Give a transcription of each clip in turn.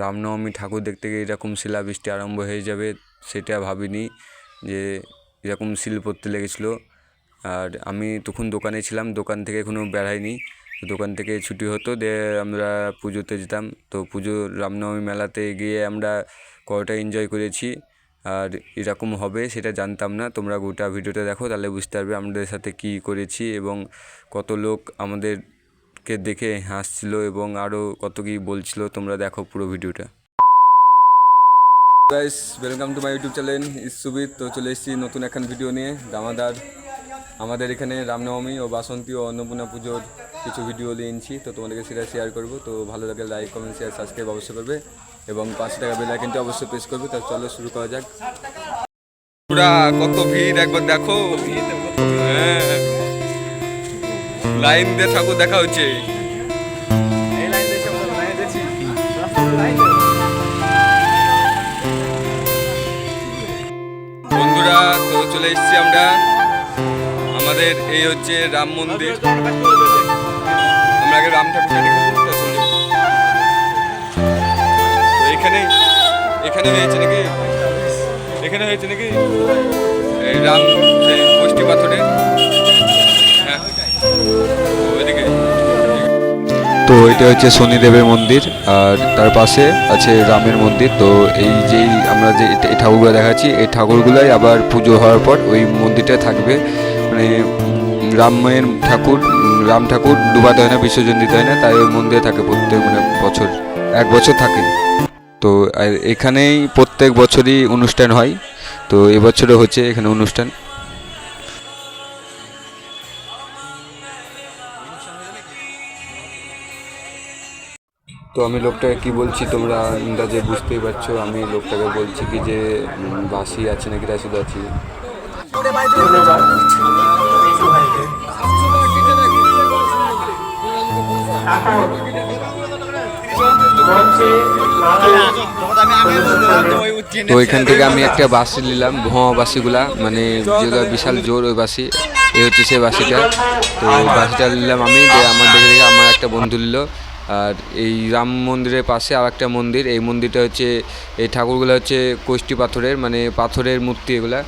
রামনবমী ঠাকুর দেখতে গিয়ে এরকম শিলাবৃষ্টি আরম্ভ হয়ে যাবে, সেটা ভাবিনি যে এরকম শিল পড়তে লেগেছিলো। আর আমি তখন দোকানে ছিলাম, দোকান থেকে এখনও বেরাইনি দোকান থেকে ছুটি হতো, দিয়ে আমরা পুজোতে যেতাম। তো পুজো রামনবমী মেলাতে গিয়ে আমরা কতটা এনজয় করেছি আর এরকম হবে সেটা জানতাম না। তোমরা গোটা ভিডিওটা দেখো, তাহলে বুঝতে পারবে আমাদের সাথে কী করেছি এবং কত লোক আমাদেরকে দেখে হাসছিল এবং আরও কত কী বলছিল, তোমরা দেখো পুরো ভিডিওটা। Guys welcome to my YouTube channel ইস সুবিত তো চলে এসেছি নতুন একখান ভিডিও নিয়ে, দামাদার। আমাদের এখানে রামনবমী ও বাসন্তী ও অন্নপূর্ণা পুজোর কিছু ভিডিও নিয়ে এনেছি। তো তোমাদেরকে সেটা শেয়ার করব। তো ভালো লাগে লাইক কমেন্ট শেয়ার সাবস্ক্রাইব অবশ্যই করবে। এবং পাঁচ টাকা বেল আইকনটা অবশ্যই প্রেস করবে। তো চলো শুরু করা যাক। পুরা কত ভিড় একবার দেখো। হ্যাঁ। লাইন দিয়ে ঠাকুর দেখা হচ্ছে। বন্ধুরা তো চলে এসেছি আমরা। আমাদের এই হচ্ছে রাম মন্দির। আমরা আগে রাম। তো এখানে এখানে হয়েছে নাকি? এখানে হয়েছে নাকি? এই রাম গোষ্ঠী পাথরের তো এটা হচ্ছে শনিদেবের মন্দির, আর তার পাশে আছে রামের মন্দির। তো এই যেই আমরা যে এই ঠাকুরগুলো দেখাচ্ছি, এই ঠাকুরগুলাই আবার পুজো হওয়ার পর ওই মন্দিরটা থাকবে। মানে রামের ঠাকুর রাম ঠাকুর ডুবাতে হয় না, বিসর্জন দিতে হয় না, তাই ওই মন্দিরে থাকে প্রত্যেক মানে বছর, এক বছর থাকে। তো এখানেই প্রত্যেক বছরই অনুষ্ঠান হয়। তো এবছরও হচ্ছে এখানে অনুষ্ঠান। তো আমি লোকটাকে কি বলছি তোমরা আন্দাজে বুঝতেই পারছ, আমি লোকটাকে বলছি কি যে বাসি আছে নাকি রাসুদ আছে? তো ওইখান থেকে আমি একটা বাসি নিলাম, ভোঁয়া বাসিগুলা মানে যেগুলো বিশাল জোর ওই বাসি এই হচ্ছে সেই বাসিটা। তো বাসিটা নিলাম আমি আমার দেখে দেখে আমার একটা বন্ধু নিল। আর এই রাম মন্দিরের পাশে আর একটা মন্দির, এই মন্দিরটা হচ্ছে, এই ঠাকুরগুলো হচ্ছে কোষ্টি পাথরের মানে পাথরের মূর্তি এগুলা।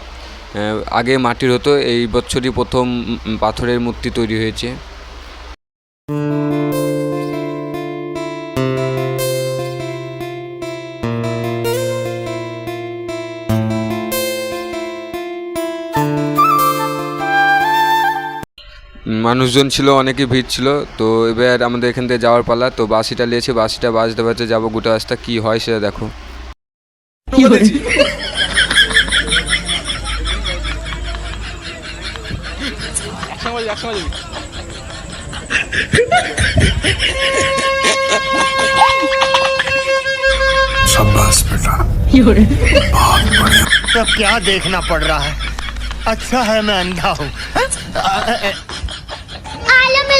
আগে মাটির হতো, এই বছরই প্রথম পাথরের মূর্তি তৈরি হয়েছে। মানুষজন ছিল অনেকই ভিড় ছিল তো এবার আমাদের এখান থেকে যাওয়ার পালা তো বাসিটা নিয়েছে বাসিটা বাসতে বাসতে যাবো গোটা রাস্তা কি হয় সেটা দেখো शाबाश बेटा सब क्या देखना पड़ रहा है अच्छा है मैं अंधा हूँ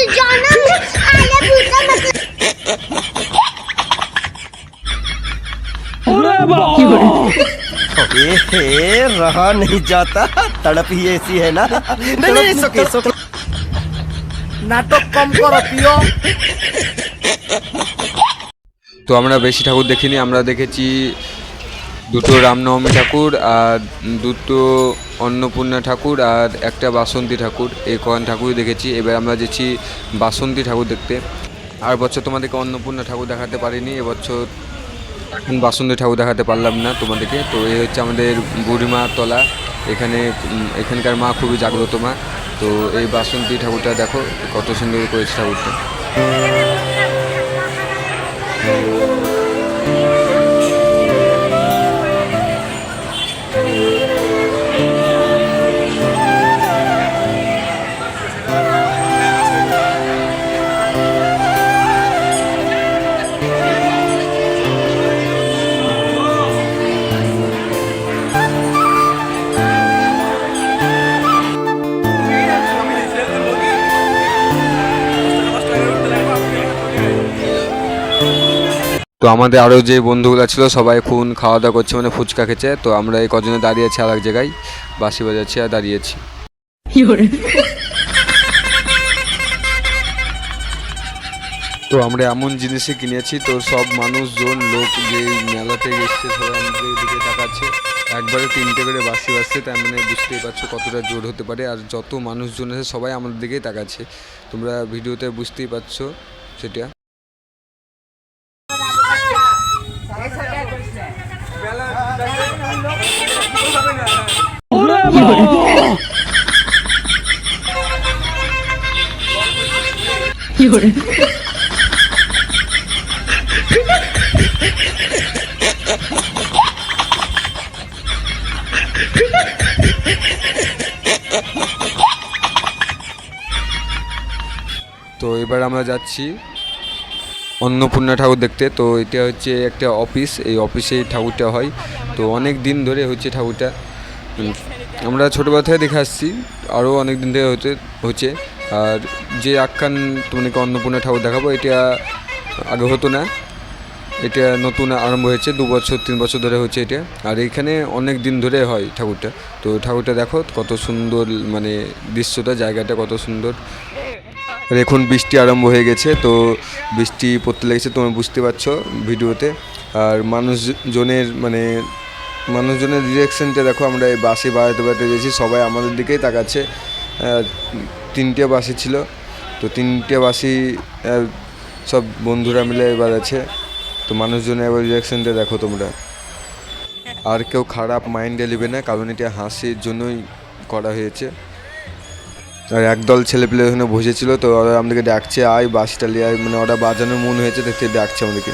आला मिल जाना आला भूता मत ए, रहा नहीं जाता तड़प ही ऐसी है ना नहीं नहीं सुके सुके नाटक कम करो पियो তো আমরা বেশি ঠাকুর দেখিনি আমরা দেখেছি দুটো রামনবমী ঠাকুর আর দুটো অন্নপূর্ণা ঠাকুর আর একটা বাসন্তী ঠাকুর। এই কয়েন ঠাকুরই দেখেছি। এবার আমরা যাচ্ছি বাসন্তী ঠাকুর দেখতে। আর বছর তোমাদেরকে অন্নপূর্ণা ঠাকুর দেখাতে পারিনি। এবছর বাসন্তী ঠাকুর দেখাতে পারলাম না তোমাদেরকে। তো এই হচ্ছে আমাদের বুড়িমা তলা। এখানে এখানকার মা খুবই জাগ্রত মা। তো এই বাসন্তী ঠাকুরটা দেখো, কত সুন্দর করেছে ঠাকুরটা। তো আমাদের আরও যে বন্ধুগুলো ছিল সবাই খুন খাওয়া দাওয়া করছে মানে ফুচকা খেছে। তো আমরা এই কজনে দাঁড়িয়ে আছি আর এক জায়গায় বাসি বাজাচ্ছি আর দাঁড়িয়েছি। তো আমরা এমন জিনিসই কিনেছি তো সব মানুষজন লোক যে মেলাতে এসছে সবাই আমাদের দিকে তাকাচ্ছে। একবারে তিনটে করে বাসি বাসছে তার মানে বুঝতেই পারছ কতটা জোর হতে পারে আর যত মানুষজন আছে সবাই আমাদের দিকেই তাকাচ্ছে। তোমরা ভিডিওতে বুঝতেই পারছ সেটা। তো এবার আমরা যাচ্ছি অন্নপূর্ণা ঠাকুর দেখতে। তো এটা হচ্ছে একটা অফিস। এই অফিসে ঠাকুরটা হয়। তো অনেক দিন ধরে হচ্ছে ঠাকুরটা। আমরা ছোটোবেলা থেকে দেখে আসছি আরও অনেক দিন থেকে হচ্ছে হচ্ছে। আর যে আখ্যান তোমাকে অন্নপূর্ণা ঠাকুর দেখাবো, এটা আগে হতো না। এটা নতুন আরম্ভ হয়েছে, দু বছর, তিন বছর ধরে হচ্ছে এটা। আর এখানে অনেক দিন ধরে হয় ঠাকুরটা। তো ঠাকুরটা দেখো, কত সুন্দর মানে দৃশ্যটা, জায়গাটা কত সুন্দর। আর এখন বৃষ্টি আরম্ভ হয়ে গেছে, তো বৃষ্টি পড়তে লেগেছে, তোমরা বুঝতে পারছ ভিডিওতে। আর মানুষজনের মানে মানুষজনের ডিরেকশনটা দেখো, আমরা এই বাসে বাড়াতে বাড়াতে গেছি, সবাই আমাদের দিকেই তাকাচ্ছে। তিনটে বাসি ছিল, তো তিনটে বাসি সব বন্ধুরা মিলে বাজাচ্ছে তো মানুষজনের এবার রিয়াকশনটা দেখো তোমরা। আর কেউ খারাপ মাইন্ডে নেবে না, কারণ এটা হাসির জন্যই করা হয়েছে। আর একদল ছেলেপেলে ওখানে বসেছিল, তো ওরা আমাদেরকে ডাকছে, আয় বাসটা লিয়ে আয়। মানে ওরা বাজানোর মন হয়েছে, দেখতে ডাকছে আমাদেরকে।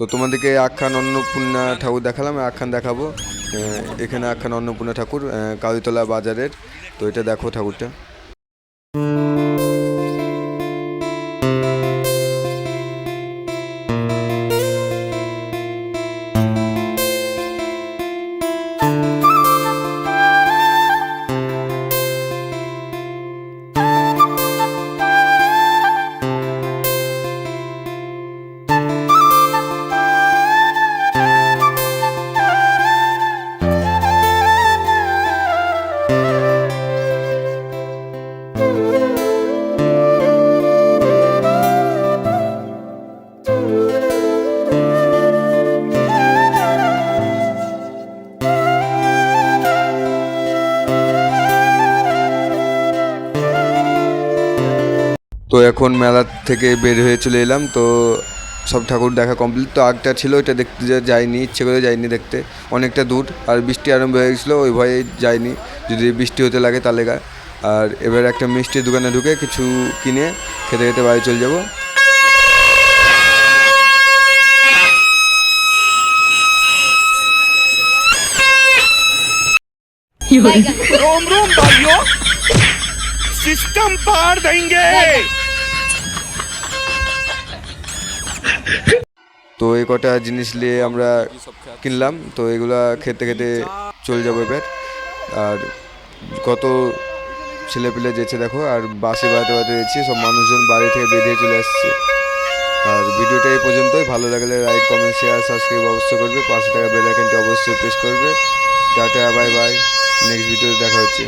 তো তোমাদেরকে আখ্যান অন্নপূর্ণা ঠাকুর দেখালাম, আখ্যান দেখাবো। এখানে আখ্যান অন্নপূর্ণা ঠাকুর কালীতলা বাজারের। তো এটা দেখো ঠাকুরটা। এখন মেলা থেকে বের হয়ে চলে এলাম তো সব ঠাকুর দেখা কমপ্লিট তো আগটা ছিল ওইটা দেখতে যা- যাইনি ইচ্ছে করে যাইনি দেখতে অনেকটা দূর আর বৃষ্টি আরম্ভ হয়ে গেছিলো ওই ভয়ে যাইনি যদি বৃষ্টি হতে লাগে তাহলে গা আর এবার একটা মিষ্টির দোকানে ঢুকে কিছু কিনে খেতে খেতে বাড়ি চলে যাবো रोम रोम भाइयों सिस्टम पार देंगे তো এই কটা জিনিস নিয়ে আমরা কিনলাম, তো এগুলা খেতে খেতে চলে যাব এবার। আর কত ছেলেপিলে যেছে দেখো, আর বাসে বাড়াতে বাড়াতে যেছি, সব মানুষজন বাড়ি থেকে বেরিয়ে চলে আসছে। আর ভিডিওটা এই পর্যন্তই, ভালো লাগলে লাইক কমেন্ট শেয়ার সাবস্ক্রাইব অবশ্যই করবে পাঁচশো টাকা বেল আইকনটি অবশ্যই প্রেস করবে। টাটা বাই বাই নেক্সট ভিডিওতে দেখা হচ্ছে।